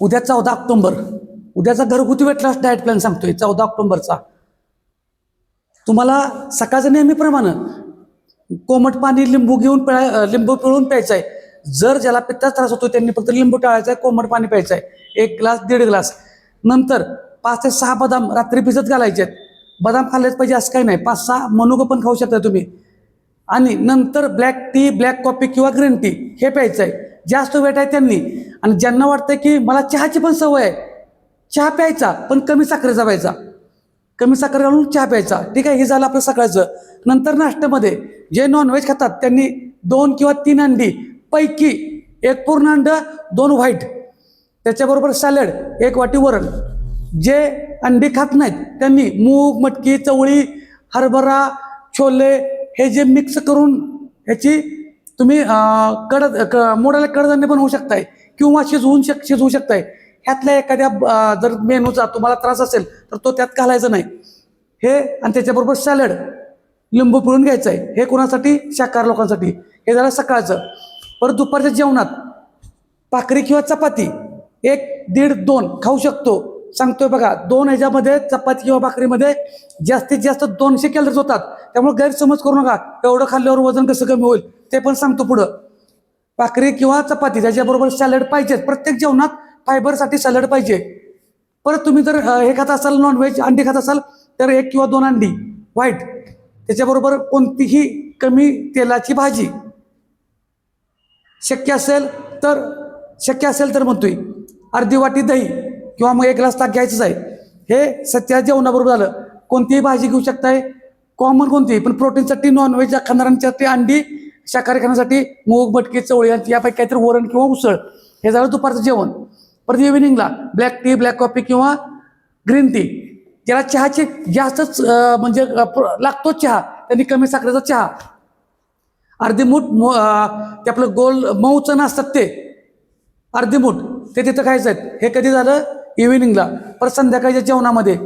उद्या चौदा ऑक्टोंबर. उद्याचा घरगुती वेट लॉस डाएट प्लॅन सांगतोय. चौदा ऑक्टोंबरचा. तुम्हाला सकाळचं नेहमीप्रमाणे कोमट पाणी लिंबू घेऊन पिळा लिंबू पिळून प्यायचं आहे जर ज्याला पित्ताचा त्रास होतो त्यांनी फक्त लिंबू टाळायचा आहे कोमट पाणी प्यायचं आहे एक ग्लास दीड ग्लास. नंतर पाच ते सहा बदाम रात्री भिजत घालायचे आहेत बदाम खाल्लेच पाहिजे असं काही नाही. पाच सहा मनुगं पण खाऊ शकता तुम्ही. आणि नंतर ब्लॅक टी ब्लॅक कॉफी किंवा ग्रीन टी हे प्यायचं आहे जास्त वेट आहे त्यांनी. आणि ज्यांना वाटतं की मला चहाची पण सवय आहे चहा प्यायचा पण कमी साखरेचा प्यायचा. कमी साखर घालून चहा प्यायचा. ठीक आहे हे झालं आपलं सकाळचं. नंतर नाश्त्यामध्ये जे नॉनव्हेज खातात त्यांनी दोन किंवा तीन अंडी पैकी एक पूर्ण अंड दोन व्हाईट त्याच्याबरोबर सॅलड एक वाटी वरण. जे अंडी खात नाहीत त्यांनी मूग मटकी चवळी हरभरा छोले हे जे मिक्स करून ह्याची तुम्ही कडद क मोडाला कडधान्य पण होऊ शकताय किंवा शिजवून शक शिजवू शकताय. ह्यातल्या एखाद्या जर मेनूचा तुम्हाला त्रास असेल तर तो त्यात घालायचा नाही. हे आणि त्याच्याबरोबर सॅलड. लिंबू पिळून घ्यायचं आहे हे कोणासाठी? शाकाहार लोकांसाठी. हे झालं सकाळचं. परत दुपारच्या जेवणात भाकरी किंवा चपाती. एक दीड दोन. खाऊ शकतो. सांगतोय बघा दोन ह्याच्यामध्ये चपाती किंवा भाकरीमध्ये जास्तीत जास्त दोनशे कॅलरीज होतात. त्यामुळे गैरसमज करू नका. एवढं खाल्ल्यावर वजन कसं कमी होईल? ते पण सांगतो पुढं. भाकरी किंवा चपाती त्याच्याबरोबर सॅलड पाहिजेच प्रत्येक जेवणात फायबरसाठी सॅलड पाहिजे. परत तुम्ही जर हे खात असाल नॉनव्हेज अंडी खात असाल तर एक किंवा दोन अंडी व्हाईट त्याच्याबरोबर कोणतीही कमी तेलाची भाजी. शक्य असेल तर शक्य असेल तर म्हणतोय अर्धी वाटी दही किंवा मग एक ग्लास ताक घ्यायचंच आहे. हे सत्या जेवणाबरोबर झालं. कोणतीही भाजी घेऊ शकताय. कॉमन कोणतीही पण प्रोटीनसाठी नॉनव्हेज खाणाऱ्यांसाठी अंडी शाकाहारी खाण्यासाठी मूग मटकी चवळी आणि यापैकी काहीतरी वरण किंवा उसळ. हे झालं दुपारचं जेवण. परत इव्हिनिंगला ब्लॅक टी ब्लॅक कॉफी किंवा ग्रीन टी ज्याला चहाची जास्तच म्हणजे लागतो चहा त्यांनी कमी साखरेचा चहा. अर्धी मूठ ते आपलं गोल मऊ चणं असतात ते. अर्धी मूठ ते तिथं खायचं आहेत. हे कधी झालं? इव्हिनिंगला परत संध्याकाळच्या जेवणामध्ये.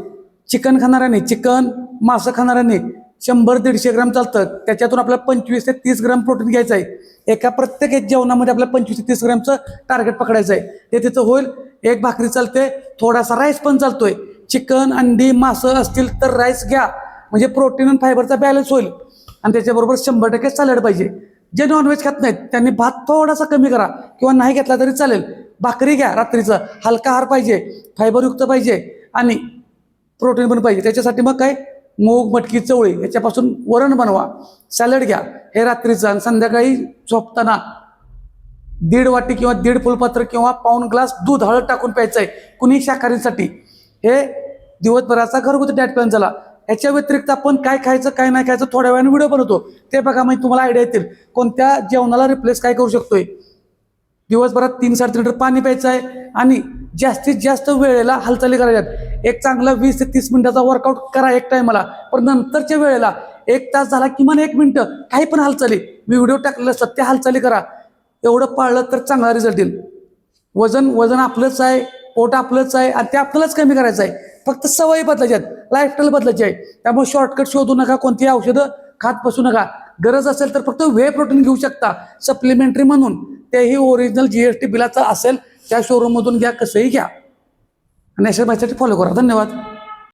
चिकन खाणाऱ्यांनी चिकन मासं खाणाऱ्यांनी शंभर दीडशे ग्राम चालतं. त्याच्यातून आपल्याला पंचवीस ते तीस ग्राम प्रोटीन घ्यायचं आहे. एका प्रत्येक एक जेवणामध्ये आपल्याला पंचवीस ते तीस ग्रामचं टार्गेट पकडायचं आहे. ते तिथं होईल. एक भाकरी चालते. थोडासा राईस पण चालतोय. चिकन अंडी मासं असतील तर राईस घ्या. म्हणजे प्रोटीन आणि फायबरचा बॅलन्स होईल. आणि त्याच्याबरोबर शंभर टक्के सॅलड पाहिजे. जे नॉनव्हेज खात नाहीत त्यांनी भात थोडासा कमी करा. किंवा नाही घेतला तरी चालेल. भाकरी घ्या रात्रीचं. हलका आहार पाहिजे. फायबरयुक्त पाहिजे. आणि प्रोटीन पण पाहिजे. त्याच्यासाठी मग काय? मूग मटकी चवळी याच्यापासून वरण बनवा. सॅलड घ्या. हे रात्रीचं आणि संध्याकाळी झोपताना दीड वाटी किंवा दीड फुलपात्र किंवा पाऊन ग्लास दूध हळद टाकून प्यायचं आहे. कुणी शाकाहारीसाठी. हे दिवसभराचा घरगुती डॅट प्लॅन झाला याच्या व्यतिरिक्त आपण काय खायचं काय नाही खायचं थोड्या वेळाने व्हिडिओ बनवतो. ते बघा म्हणजे तुम्हाला आयडिया येतील. कोणत्या जेवणाला रिप्लेस काय करू शकतोय? दिवसभरात तीन साडेतीन लिटर पाणी प्यायचं आहे आणि जास्तीत जास्त वेळेला हालचाली करायच्यात. एक चांगला वीस ते तीस मिनिटाचा वर्कआउट करा एक टायमाला पण नंतरच्या वेळेला एक तास झाला किमान एक मिनिटं काही पण हालचाली. मी व्हिडिओ टाकलेलं असतात त्या हालचाली करा. एवढं पाळलं तर चांगला रिझल्ट येईल. वजन वजन आपलंच आहे पोट आपलंच आहे आणि ते आपल्यालाच कमी करायचं आहे. फक्त सवयी बदलायच्या आहेत. लाईफस्टाईल बदलायची आहे. त्यामुळे शॉर्टकट शोधू नका कोणतीही औषधं खात बसू नका. गरज असेल तर फक्त वे प्रोटीन घेऊ शकता. सप्लिमेंटरी म्हणून. तेही ओरिजिनल जी एस टी बिलाचं असेल त्या शोरूममधून घ्या कसंही घ्या. आणि अशा माहितीसाठी फॉलो करा. धन्यवाद.